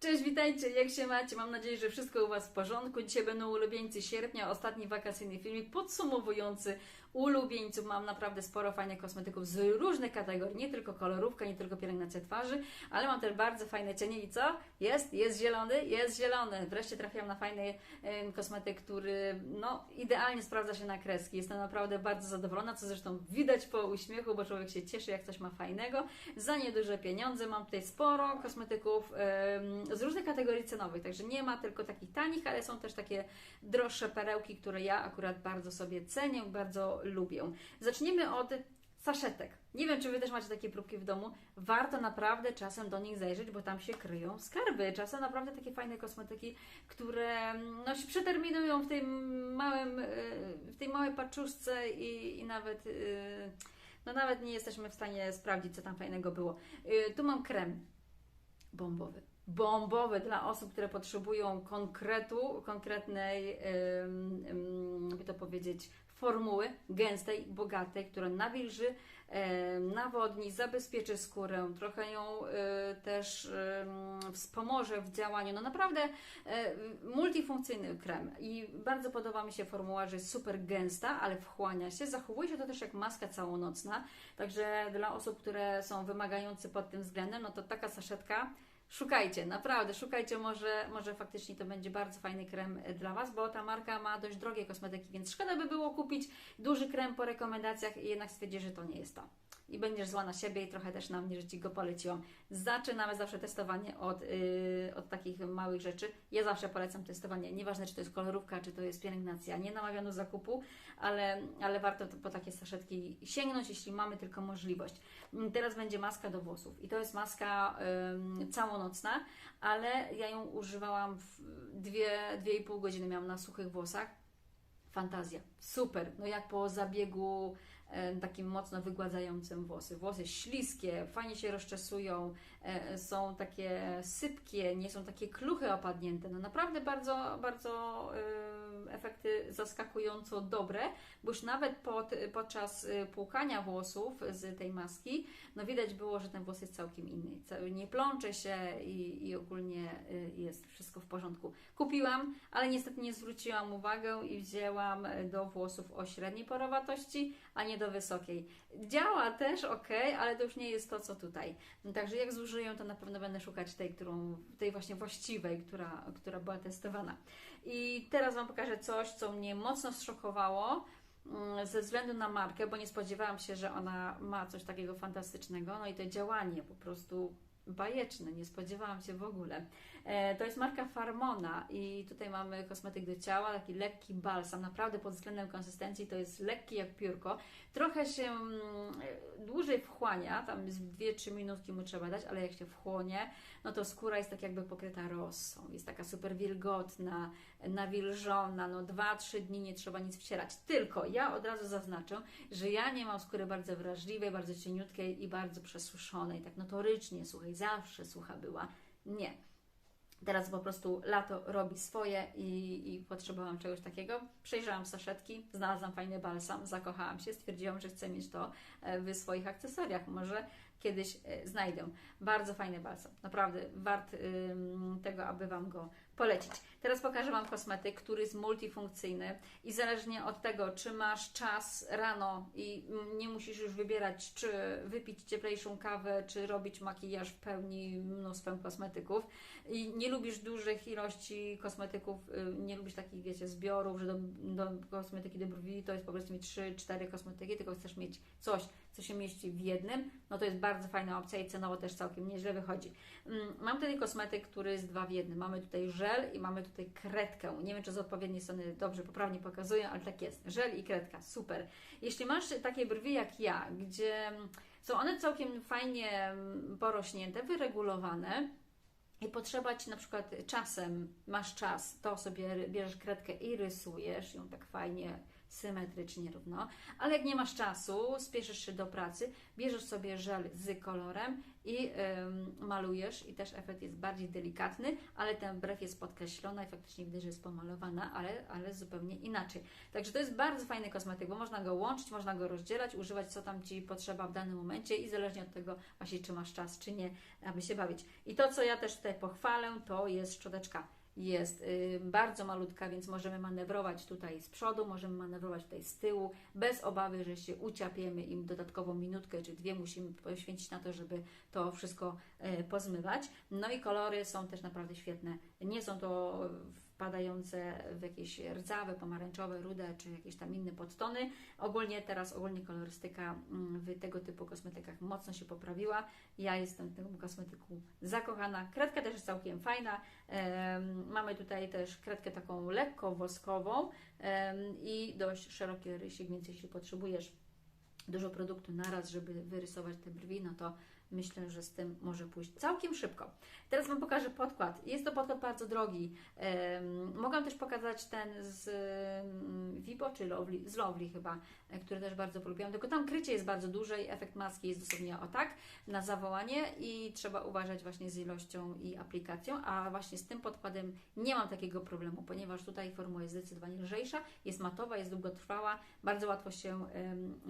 Cześć, witajcie, jak się macie? Mam nadzieję, że wszystko u Was w porządku. Dzisiaj będą ulubieńcy sierpnia, ostatni wakacyjny filmik podsumowujący ulubieńców. Mam naprawdę sporo fajnych kosmetyków z różnych kategorii, nie tylko kolorówka, nie tylko pielęgnacja twarzy, ale mam też bardzo fajne cienie i co? Jest, jest zielony, jest zielony. Wreszcie trafiłam na fajny kosmetyk, który no, idealnie sprawdza się na kreski. Jestem naprawdę bardzo zadowolona, co zresztą widać po uśmiechu, bo człowiek się cieszy, jak coś ma fajnego. Za nieduże pieniądze mam tutaj sporo kosmetyków z różnych kategorii cenowych, także nie ma tylko takich tanich, ale są też takie droższe perełki, które ja akurat bardzo sobie cenię, bardzo lubię. Zaczniemy od saszetek. Nie wiem, czy Wy też macie takie próbki w domu. Warto naprawdę czasem do nich zajrzeć, bo tam się kryją skarby. Czasem naprawdę takie fajne kosmetyki, które no, się przeterminują w tym małym, y, w tej małej paczuszce i, i nawet... y, No nawet nie jesteśmy w stanie sprawdzić, co tam fajnego było. Y, Tu mam krem bombowy. Bombowy dla osób, które potrzebują konkretu, konkretnej, jakby to powiedzieć, formuły gęstej, bogatej, która nawilży, em, nawodni, zabezpieczy skórę, trochę ją y, też ym, wspomoże w działaniu. No naprawdę multifunkcyjny krem i bardzo podoba mi się formuła, że jest super gęsta, ale wchłania się. Zachowuje się to też jak maska całonocna, także dla osób, które są wymagające pod tym względem, no to taka saszetka Szukajcie, naprawdę, szukajcie, może, może faktycznie to będzie bardzo fajny krem e, dla Was, bo ta marka ma dość drogie kosmetyki, więc szkoda by było kupić duży krem po rekomendacjach i jednak stwierdzić, że to nie jest to. I będziesz zła na siebie i trochę też na mnie, że Ci go poleciłam. Zaczynamy zawsze testowanie od, yy, od takich małych rzeczy. Ja zawsze polecam testowanie, nieważne czy to jest kolorówka, czy to jest pielęgnacja. Nie namawiam do zakupu, ale, ale warto to- po takie saszetki sięgnąć, jeśli mamy tylko możliwość. Teraz będzie maska do włosów i to jest maska ym, całonocna, ale ja ją używałam w dwie, dwie i pół godziny miałam na suchych włosach. Fantazja, super. No jak po zabiegu takim mocno wygładzającym włosy. Włosy śliskie, fajnie się rozczesują, e, są takie sypkie, nie są takie kluchy opadnięte. No naprawdę bardzo, bardzo e, efekty zaskakująco dobre, bo już nawet pod, podczas e, płukania włosów z tej maski, no widać było, że ten włos jest całkiem inny. Nie plącze się i, i ogólnie y, jest wszystko w porządku. Kupiłam, ale niestety nie zwróciłam uwagę i wzięłam do włosów o średniej porowatości, a nie do wysokiej. Działa też ok, ale to już nie jest to, co tutaj. Także jak zużyję, to na pewno będę szukać tej, którą, tej właśnie właściwej, która, która była testowana. I teraz Wam pokażę coś, co mnie mocno zszokowało mm, ze względu na markę, bo nie spodziewałam się, że ona ma coś takiego fantastycznego. No i to działanie po prostu bajeczne, nie spodziewałam się w ogóle. E, to jest marka Farmona i tutaj mamy kosmetyk do ciała, taki lekki balsam, naprawdę pod względem konsystencji to jest lekki jak piórko. Trochę się mm, dłużej wchłania, tam jest 2-3 minutki mu trzeba dać, ale jak się wchłonie, no to skóra jest tak jakby pokryta rossą, jest taka super wilgotna, nawilżona, no 2-3 dni nie trzeba nic wcierać. Tylko ja od razu zaznaczę, że ja nie mam skóry bardzo wrażliwej, bardzo cieniutkiej i bardzo przesuszonej, tak notorycznie suchej, zawsze sucha była. Nie. Teraz po prostu lato robi swoje i, i potrzebowałam czegoś takiego. Przejrzałam saszetki, znalazłam fajny balsam, zakochałam się, stwierdziłam, że chcę mieć to e, w swoich akcesoriach. Może kiedyś e, znajdę. Bardzo fajny balsam. Naprawdę wart tego, aby Wam go polecić. Teraz pokażę Wam kosmetyk, który jest multifunkcyjny i zależnie od tego, czy masz czas rano i mm, nie musisz już wybierać, czy wypić cieplejszą kawę, czy robić makijaż w pełni mnóstwem kosmetyków i nie lubisz dużych ilości kosmetyków, y, nie lubisz takich, wiecie, zbiorów, że do, do kosmetyki do brwi to jest po prostu mieć 3-4 kosmetyki, tylko chcesz mieć coś, co się mieści w jednym, no to jest bardzo fajna opcja i cenowo też całkiem nieźle wychodzi. Mm, Mam tutaj kosmetyk, który jest dwa w jednym. Mamy tutaj żel i mamy tutaj kredkę. Nie wiem, czy z odpowiedniej strony dobrze, poprawnie pokazuję, ale tak jest. Żel i kredka, super. Jeśli masz takie brwi jak ja, gdzie są one całkiem fajnie mm, porośnięte, wyregulowane, i potrzeba Ci na przykład czasem, masz czas, to sobie bierzesz kredkę i rysujesz ją tak fajnie symetrycznie równo. Ale jak nie masz czasu, spieszysz się do pracy, bierzesz sobie żel z kolorem i ym, malujesz i też efekt jest bardziej delikatny, ale ten brew jest podkreślona i faktycznie widać, że jest pomalowana, ale, ale zupełnie inaczej. Także to jest bardzo fajny kosmetyk, bo można go łączyć, można go rozdzielać, używać co tam Ci potrzeba w danym momencie i zależnie od tego właśnie, czy masz czas, czy nie, aby się bawić. I to, co ja też tutaj pochwalę, to jest szczoteczka jest y, bardzo malutka, więc możemy manewrować tutaj z przodu, możemy manewrować tutaj z tyłu, bez obawy, że się uciapiemy im dodatkową minutkę czy dwie musimy poświęcić na to, żeby to wszystko y, pozmywać. No i kolory są też naprawdę świetne. Nie są to wpadające w jakieś rdzawe, pomarańczowe, rude czy jakieś tam inne podtony. Ogólnie teraz ogólnie kolorystyka mm, w tego typu kosmetykach mocno się poprawiła. Ja jestem w tym kosmetyku zakochana. Kredka też jest całkiem fajna. Mamy tutaj też kredkę taką lekko woskową i dość szerokie rysik, więc jeśli potrzebujesz dużo produktu naraz, żeby wyrysować te brwi, no to myślę, że z tym może pójść całkiem szybko. Teraz Wam pokażę podkład. Jest to podkład bardzo drogi. Mogłam też pokazać ten z um, Vibo, czy Lovely, z Lovely chyba, e, który też bardzo polubiłam, tylko tam krycie jest bardzo duże i efekt maski jest dosłownie o tak, na zawołanie i trzeba uważać właśnie z ilością i aplikacją, a właśnie z tym podkładem nie mam takiego problemu, ponieważ tutaj formuła jest zdecydowanie lżejsza, jest matowa, jest długotrwała, bardzo łatwo się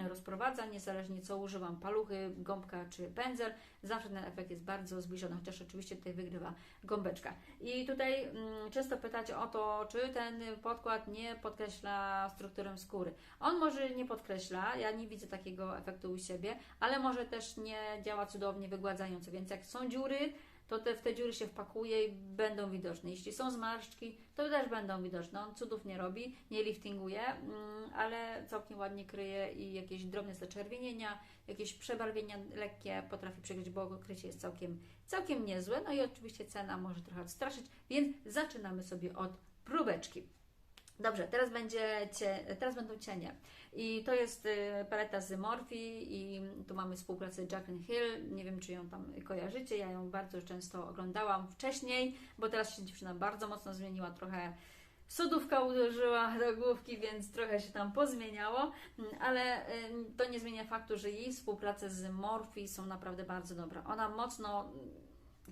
rozprowadza, niezależnie co używam, paluchy, gąbka czy pędzel, zawsze ten efekt jest bardzo zbliżony, chociaż oczywiście tutaj wygrywa gąbeczka. I tutaj mm, często pytacie o to, czy ten podkład nie podkreśla strukturę skóry. On może nie podkreśla, ja nie widzę takiego efektu u siebie, ale może też nie działa cudownie wygładzająco, więc jak są dziury, to te, w te dziury się wpakuje i będą widoczne. Jeśli są zmarszczki, to też będą widoczne. On cudów nie robi, nie liftinguje, mm, ale całkiem ładnie kryje i jakieś drobne zaczerwienienia, jakieś przebarwienia lekkie potrafi przykryć, bo krycie jest całkiem, całkiem niezłe. No i oczywiście cena może trochę odstraszyć, więc zaczynamy sobie od próbeczki. Dobrze, teraz, będzie cie, teraz będą cienie. I to jest y, paleta z Morphe i tu mamy współpracę Jacqueline Hill. Nie wiem, czy ją tam kojarzycie. Ja ją bardzo często oglądałam wcześniej, bo teraz się dziewczyna bardzo mocno zmieniła. Trochę sodówka uderzyła do główki, więc trochę się tam pozmieniało, ale y, to nie zmienia faktu, że jej współprace z Morphe są naprawdę bardzo dobre. Ona mocno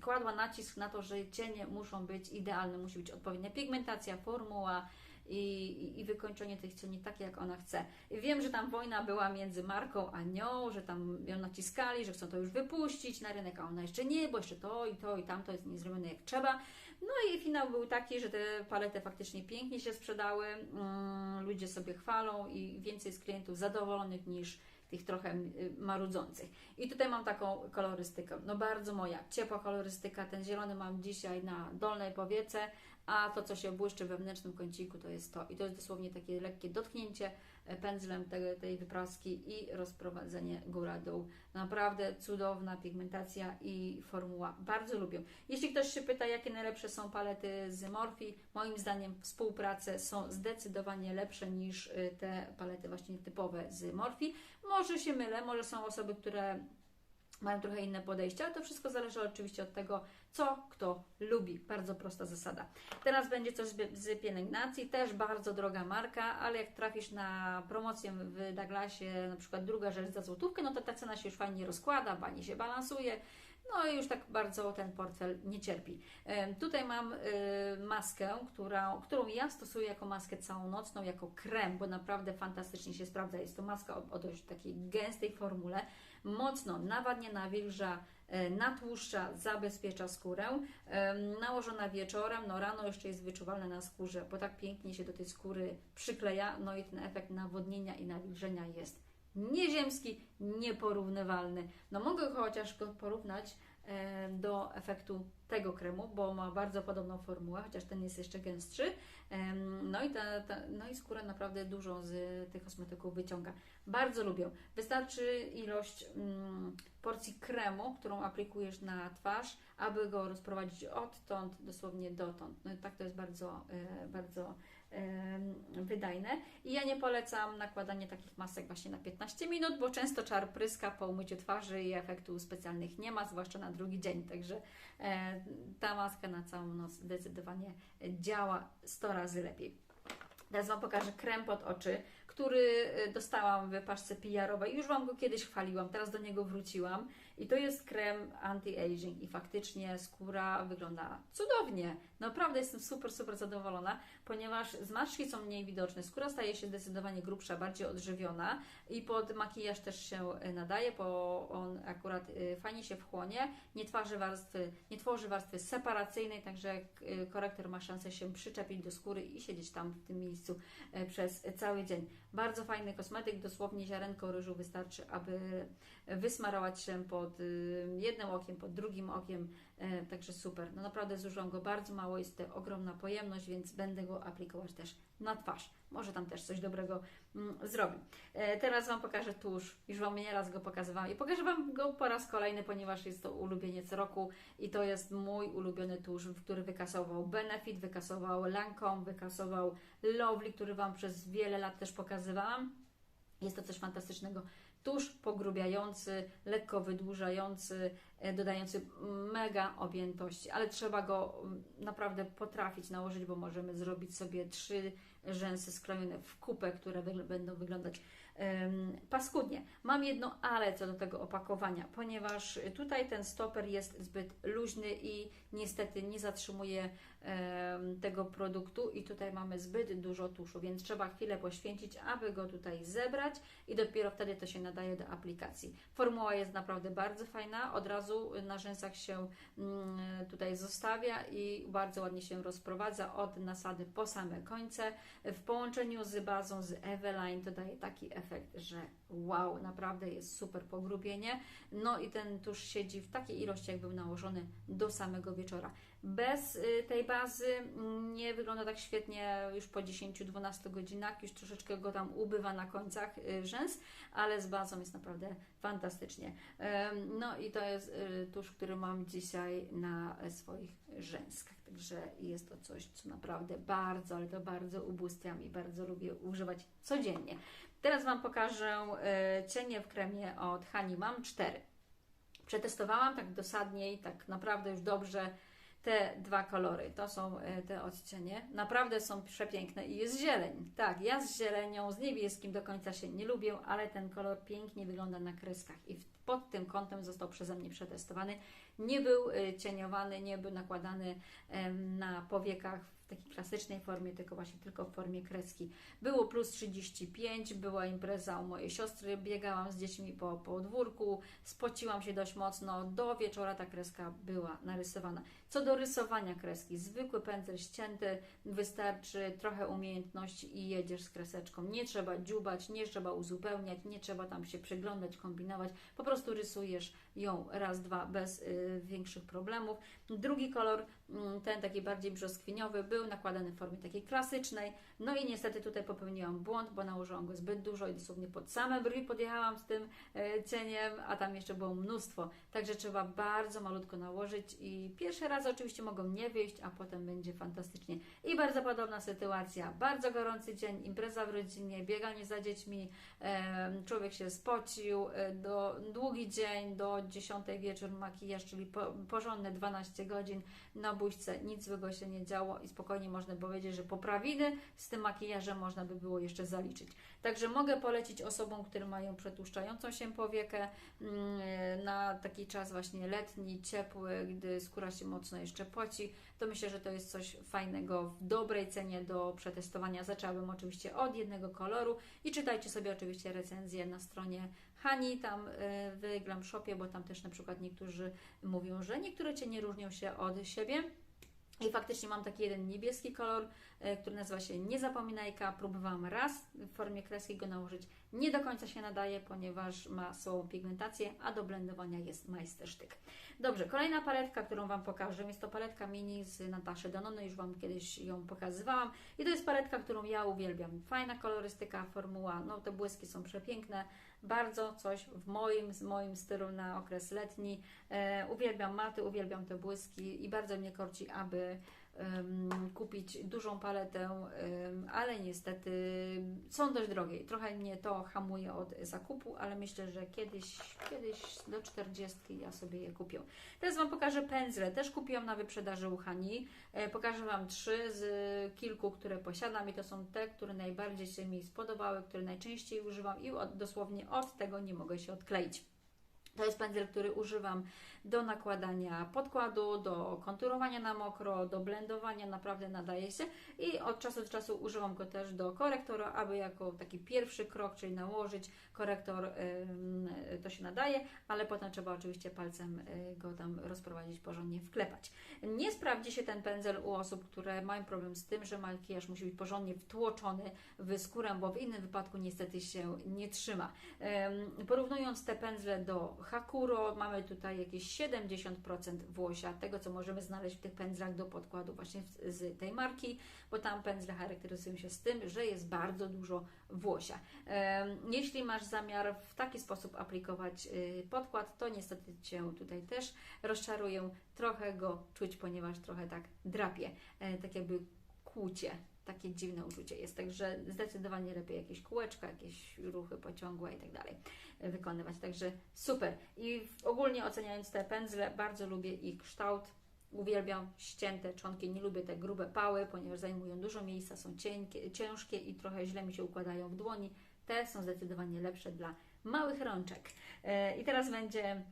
kładła nacisk na to, że cienie muszą być idealne, musi być odpowiednia pigmentacja, formuła, i, i wykończenie tych cieni takie, jak ona chce. I wiem, że tam wojna była między marką a nią, że tam ją naciskali, że chcą to już wypuścić na rynek, a ona jeszcze nie, bo jeszcze to i to i tamto jest niezrobione jak trzeba. No i finał był taki, że te palety faktycznie pięknie się sprzedały, mm, ludzie sobie chwalą i więcej jest klientów zadowolonych niż tych trochę y, marudzących. I tutaj mam taką kolorystykę, no bardzo moja, ciepła kolorystyka, ten zielony mam dzisiaj na dolnej powiece, a to, co się błyszczy we wewnętrznym kąciku, to jest to. I to jest dosłownie takie lekkie dotknięcie e, pędzlem tej, tej wypraski i rozprowadzenie góra-dół. Naprawdę cudowna pigmentacja i formuła. Bardzo lubię. Jeśli ktoś się pyta, jakie najlepsze są palety z Morphe, moim zdaniem współprace są zdecydowanie lepsze niż e, te palety właśnie typowe z Morphe. Może się mylę, może są osoby, które mają trochę inne podejście, ale to wszystko zależy oczywiście od tego, co kto lubi. Bardzo prosta zasada. Teraz będzie coś z pielęgnacji, też bardzo droga marka, ale jak trafisz na promocję w Douglasie, na przykład druga rzecz za złotówkę, no to ta cena się już fajnie rozkłada, fajnie się balansuje. No i już tak bardzo ten portfel nie cierpi. Tutaj mam y, maskę, która, którą ja stosuję jako maskę całonocną, jako krem, bo naprawdę fantastycznie się sprawdza. Jest to maska o, o dość takiej gęstej formule mocno nawadnia, nawilża, e, natłuszcza, zabezpiecza skórę. Nałożona wieczorem, no rano jeszcze jest wyczuwalna na skórze, bo tak pięknie się do tej skóry przykleja, no i ten efekt nawodnienia i nawilżenia jest nieziemski, nieporównywalny. No mogę chociaż go porównać do efektu tego kremu, bo ma bardzo podobną formułę, chociaż ten jest jeszcze gęstszy. No i, ta, ta, no i skóra naprawdę dużo z tych kosmetyków wyciąga. Bardzo lubię. Wystarczy ilość mm, porcji kremu, którą aplikujesz na twarz, aby go rozprowadzić odtąd dosłownie dotąd. No i tak to jest bardzo, e, bardzo wydajne. I ja nie polecam nakładania takich masek właśnie na 15 minut, bo często czar pryska po umyciu twarzy i efektu specjalnych nie ma, zwłaszcza na drugi dzień. Także ta maska na całą noc zdecydowanie działa 100 razy lepiej. Teraz Wam pokażę krem pod oczy, który e, dostałam w paczce PR-owej. Już Wam go kiedyś chwaliłam, teraz do niego wróciłam. I to jest krem anti-aging i faktycznie skóra wygląda cudownie. Naprawdę jestem super, super zadowolona, ponieważ zmarszczki są mniej widoczne. Skóra staje się zdecydowanie grubsza, bardziej odżywiona i pod makijaż też się e, nadaje, bo on akurat e, fajnie się wchłonie, nie tworzy warstwy, nie tworzy warstwy separacyjnej, także e, korektor ma szansę się przyczepić do skóry i siedzieć tam w tym miejscu przez cały dzień. Bardzo fajny kosmetyk, dosłownie ziarenko ryżu wystarczy, aby wysmarować się pod jednym okiem, pod drugim okiem, także super. No naprawdę zużyłam go bardzo mało, jest to ogromna pojemność, więc będę go aplikować też na twarz. Może tam też coś dobrego mm, zrobi. E, teraz Wam pokażę tusz. Już Wam nieraz go pokazywałam i pokażę Wam go po raz kolejny, ponieważ jest to ulubieniec roku i to jest mój ulubiony tusz, który wykasował Benefit, wykasował Lancome, wykasował Lovely, który Wam przez wiele lat też pokazywałam. Jest to coś fantastycznego tusz pogrubiający, lekko wydłużający, e, dodający mega objętości, ale trzeba go mm, naprawdę potrafić nałożyć, bo możemy zrobić sobie trzy rzęsy sklejone w kupę, które będą wyglądać paskudnie. Mam jedno ale co do tego opakowania, ponieważ tutaj ten stoper jest zbyt luźny i niestety nie zatrzymuje tego produktu i tutaj mamy zbyt dużo tuszu, więc trzeba chwilę poświęcić, aby go tutaj zebrać i dopiero wtedy to się nadaje do aplikacji. Formuła jest naprawdę bardzo fajna, od razu na rzęsach się mm, tutaj zostawia i bardzo ładnie się rozprowadza od nasady po same końce. W połączeniu z bazą z Eveline to daje taki efekt, że wow, naprawdę jest super pogrubienie. No i ten tusz siedzi w takiej ilości, jak był nałożony do samego wieczora. Bez y, tej bazy mm, nie wygląda tak świetnie już po 10-12 godzinach, już troszeczkę go tam ubywa na końcach y, rzęs, ale z bazą jest naprawdę fantastycznie. No i to jest y, tusz, który mam dzisiaj na swoich rzęskach, także jest to coś, co naprawdę bardzo, ale to bardzo ubóstwiam i bardzo lubię używać codziennie. Teraz Wam pokażę cienie w kremie od Hani. Mam cztery. Przetestowałam tak dosadnie i tak naprawdę już dobrze te dwa kolory, to są e, te odcienie. Naprawdę są przepiękne i jest zieleń. Tak, ja z zielenią, z niebieskim do końca się nie lubię, ale ten kolor pięknie wygląda na kreskach i pod tym kątem został przeze mnie przetestowany. Nie był e, cieniowany, nie był nakładany na powiekach takiej klasycznej formie, tylko właśnie tylko w formie kreski. Było plus 35, była impreza u mojej siostry, biegałam z dziećmi po podwórku, spociłam się dość mocno, do wieczora ta kreska była narysowana. Co do rysowania kreski, zwykły pędzel ścięty, wystarczy trochę umiejętności i jedziesz z kreseczką. Nie trzeba dziubać, nie trzeba uzupełniać, nie trzeba tam się przyglądać, kombinować, po prostu rysujesz ją raz, dwa bez y, większych problemów. Drugi kolor, y, ten taki bardziej brzoskwiniowy, był nakładany w formie takiej klasycznej. No i niestety tutaj popełniłam błąd, bo nałożyłam go zbyt dużo i dosłownie pod same brwi podjechałam z tym y, cieniem, a tam jeszcze było mnóstwo. Także trzeba bardzo malutko nałożyć i pierwszy raz oczywiście mogą nie wyjść, a potem będzie fantastycznie. I bardzo podobna sytuacja. Bardzo gorący dzień, impreza w rodzinie, bieganie za dziećmi, człowiek się spocił, e, do, długi dzień, do 10 wieczór makijaż, czyli po, porządne 12 godzin na buźce, nic złego się nie działo i spokojnie można powiedzieć, że poprawiny z tym makijażem można by było jeszcze zaliczyć. Także mogę polecić osobom, które mają przetłuszczającą się powiekę mm, na taki czas właśnie letni, ciepły, gdy skóra się mocno jeszcze poci, to myślę, że to jest coś fajnego w dobrej cenie do przetestowania. Zaczęłabym oczywiście od jednego koloru i czytajcie sobie oczywiście recenzję na stronie Hani, tam y, w Glam Shopie, bo tam też na przykład niektórzy mówią, że niektóre cienie różnią się od siebie. I faktycznie mam taki jeden niebieski kolor, e, który nazywa się Niezapominajka. Próbowałam raz w formie kreski go nałożyć. Nie do końca się nadaje, ponieważ ma słabą pigmentację, a do blendowania jest majstersztyk. Dobrze, kolejna paletka, którą Wam pokażę, jest to paletka mini z Nataszy Danone, już Wam kiedyś ją pokazywałam. I to jest paletka, którą ja uwielbiam. Fajna kolorystyka, formuła, no te błyski są przepiękne bardzo coś w moim, z moim stylu na okres letni. E, uwielbiam maty, uwielbiam te błyski i bardzo mnie korci, aby kupić dużą paletę, ale niestety są dość drogie. Trochę mnie to hamuje od zakupu, ale myślę, że kiedyś, kiedyś do 40 ja sobie je kupię. Teraz Wam pokażę pędzle. Też kupiłam na wyprzedaży u Hani. E, Pokażę Wam trzy z kilku, które posiadam i to są te, które najbardziej się mi spodobały, które najczęściej używam i od, dosłownie od tego nie mogę się odkleić. To jest pędzel, który używam do nakładania podkładu, do konturowania na mokro, do blendowania, naprawdę nadaje się i od czasu do czasu używam go też do korektora, aby jako taki pierwszy krok, czyli nałożyć korektor, to się nadaje, ale potem trzeba oczywiście palcem y, go tam rozprowadzić, porządnie wklepać. Nie sprawdzi się ten pędzel u osób, które mają problem z tym, że makijaż musi być porządnie wtłoczony w skórę, bo w innym wypadku niestety się nie trzyma. Ym, Porównując te pędzle do Hakuro, mamy tutaj jakieś 70% włosia, tego co możemy znaleźć w tych pędzlach do podkładu właśnie z- tej marki, bo tam pędzle charakteryzują się z tym, że jest bardzo dużo włosia. Jeśli masz zamiar w taki sposób aplikować y, podkład, to niestety Cię tutaj też rozczaruję. Trochę go czuć, ponieważ trochę tak drapie, e, tak jakby kłucie. Takie dziwne uczucie jest, także zdecydowanie lepiej jakieś kółeczka, jakieś ruchy pociągłe i tak dalej wykonywać. Także super. I ogólnie oceniając te pędzle, bardzo lubię ich kształt. Uwielbiam ścięte czonki, nie lubię te grube pały, ponieważ zajmują dużo miejsca, są cienkie, ciężkie i trochę źle mi się układają w dłoni. Te są zdecydowanie lepsze dla małych rączek. E, I teraz będzie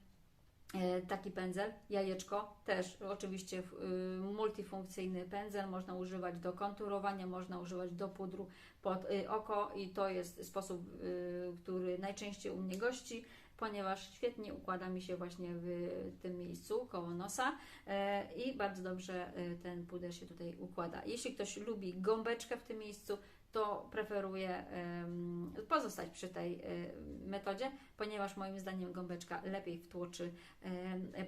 taki pędzel, jajeczko, też oczywiście y, multifunkcyjny pędzel, można używać do konturowania, można używać do pudru pod y, oko i to jest sposób, y, który najczęściej u mnie gości, ponieważ świetnie układa mi się właśnie w tym miejscu koło nosa e, i bardzo dobrze e, ten puder się tutaj układa. Jeśli ktoś lubi gąbeczkę w tym miejscu, to preferuję pozostać przy tej e, metodzie, ponieważ moim zdaniem gąbeczka lepiej wtłoczy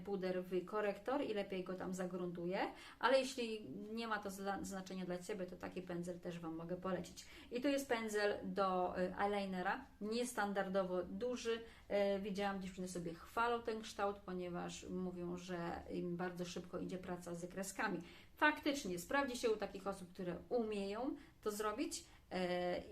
puder w korektor i lepiej go tam zagruntuje, ale jeśli nie ma to znaczenia dla Ciebie, to taki pędzel też Wam mogę polecić. I tu jest pędzel do e, eyelinera, niestandardowo duży. E, Widziałam, dziewczyny sobie chwalą ten kształt, ponieważ mówią, że im bardzo szybko idzie praca z kreskami. Faktycznie sprawdzi się u takich osób, które umieją to zrobić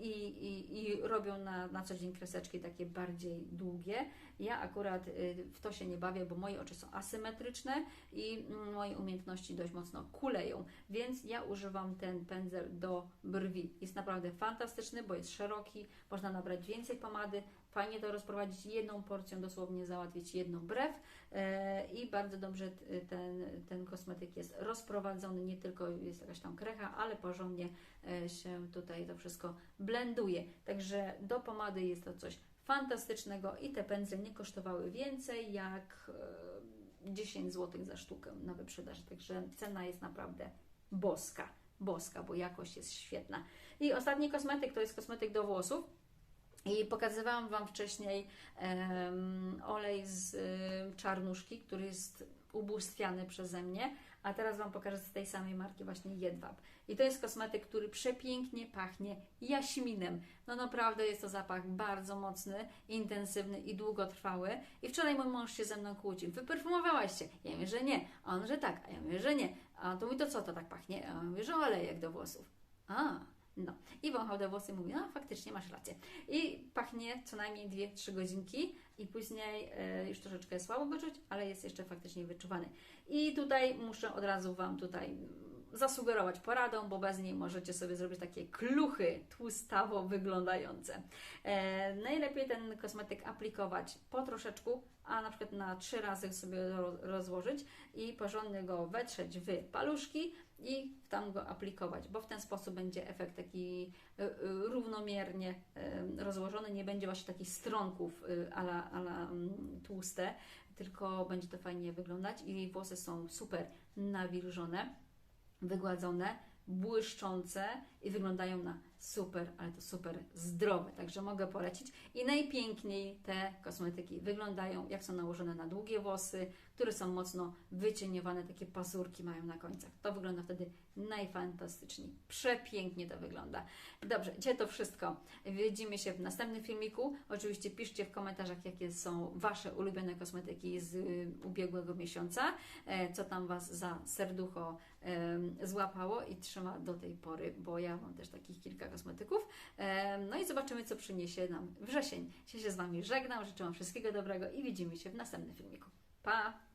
i, i, i robią na, na co dzień kreseczki takie bardziej długie. Ja akurat y, w to się nie bawię, bo moje oczy są asymetryczne i mm, moje umiejętności dość mocno kuleją, więc ja używam ten pędzel do brwi. Jest naprawdę fantastyczny, bo jest szeroki, można nabrać więcej pomady, fajnie to rozprowadzić jedną porcją, dosłownie załatwić jedną brew e, i bardzo dobrze t- ten, ten kosmetyk jest rozprowadzony, nie tylko jest jakaś tam krecha, ale porządnie e, się tutaj to wszystko blenduje. Także do pomady jest to coś fantastycznego i te pędzle nie kosztowały więcej jak e, 10 zł za sztukę na wyprzedaży, także cena jest naprawdę boska, boska, bo jakość jest świetna. I ostatni kosmetyk to jest kosmetyk do włosów. I pokazywałam Wam wcześniej em, olej z em, czarnuszki, który jest ubóstwiany przeze mnie, a teraz Wam pokażę z tej samej marki właśnie jedwab. I to jest kosmetyk, który przepięknie pachnie jaśminem. No naprawdę jest to zapach bardzo mocny, intensywny i długotrwały. I wczoraj mój mąż się ze mną kłócił. Wyperfumowałaś się? Ja mówię, że nie. A on, że tak. A ja mówię, że nie. A to mówi, to co to tak pachnie? A ja mówię, że olejek do włosów. A, no. I wąchał te włosy i mówi, no faktycznie masz rację. I pachnie co najmniej 2-3 godzinki i później e, już troszeczkę słabo go czuć, ale jest jeszcze faktycznie wyczuwany. I tutaj muszę od razu Wam tutaj zasugerować poradą, bo bez niej możecie sobie zrobić takie kluchy tłustawo wyglądające. E, najlepiej ten kosmetyk aplikować po troszeczku, a na przykład na trzy razy sobie ro- rozłożyć i porządnie go wetrzeć w paluszki i tam go aplikować, bo w ten sposób będzie efekt taki y, y, równomiernie rozłożony, nie będzie właśnie takich stronków y, ala, ala mm, tłuste, tylko będzie to fajnie wyglądać i włosy są super nawilżone, wygładzone, błyszczące i wyglądają na super, ale to super zdrowe, także mogę polecić. I najpiękniej te kosmetyki wyglądają, jak są nałożone na długie włosy, które są mocno wycieniowane, takie pazurki mają na końcach. To wygląda wtedy najfantastyczniej. Przepięknie to wygląda. Dobrze, dzisiaj to wszystko. Widzimy się w następnym filmiku. Oczywiście piszcie w komentarzach, jakie są Wasze ulubione kosmetyki z ubiegłego miesiąca, e, co tam Was za serducho złapało i trzyma do tej pory, bo ja mam też takich kilka kosmetyków. No i zobaczymy, co przyniesie nam wrzesień. Ja się z Wami żegnam, życzę Wam wszystkiego dobrego i widzimy się w następnym filmiku. Pa!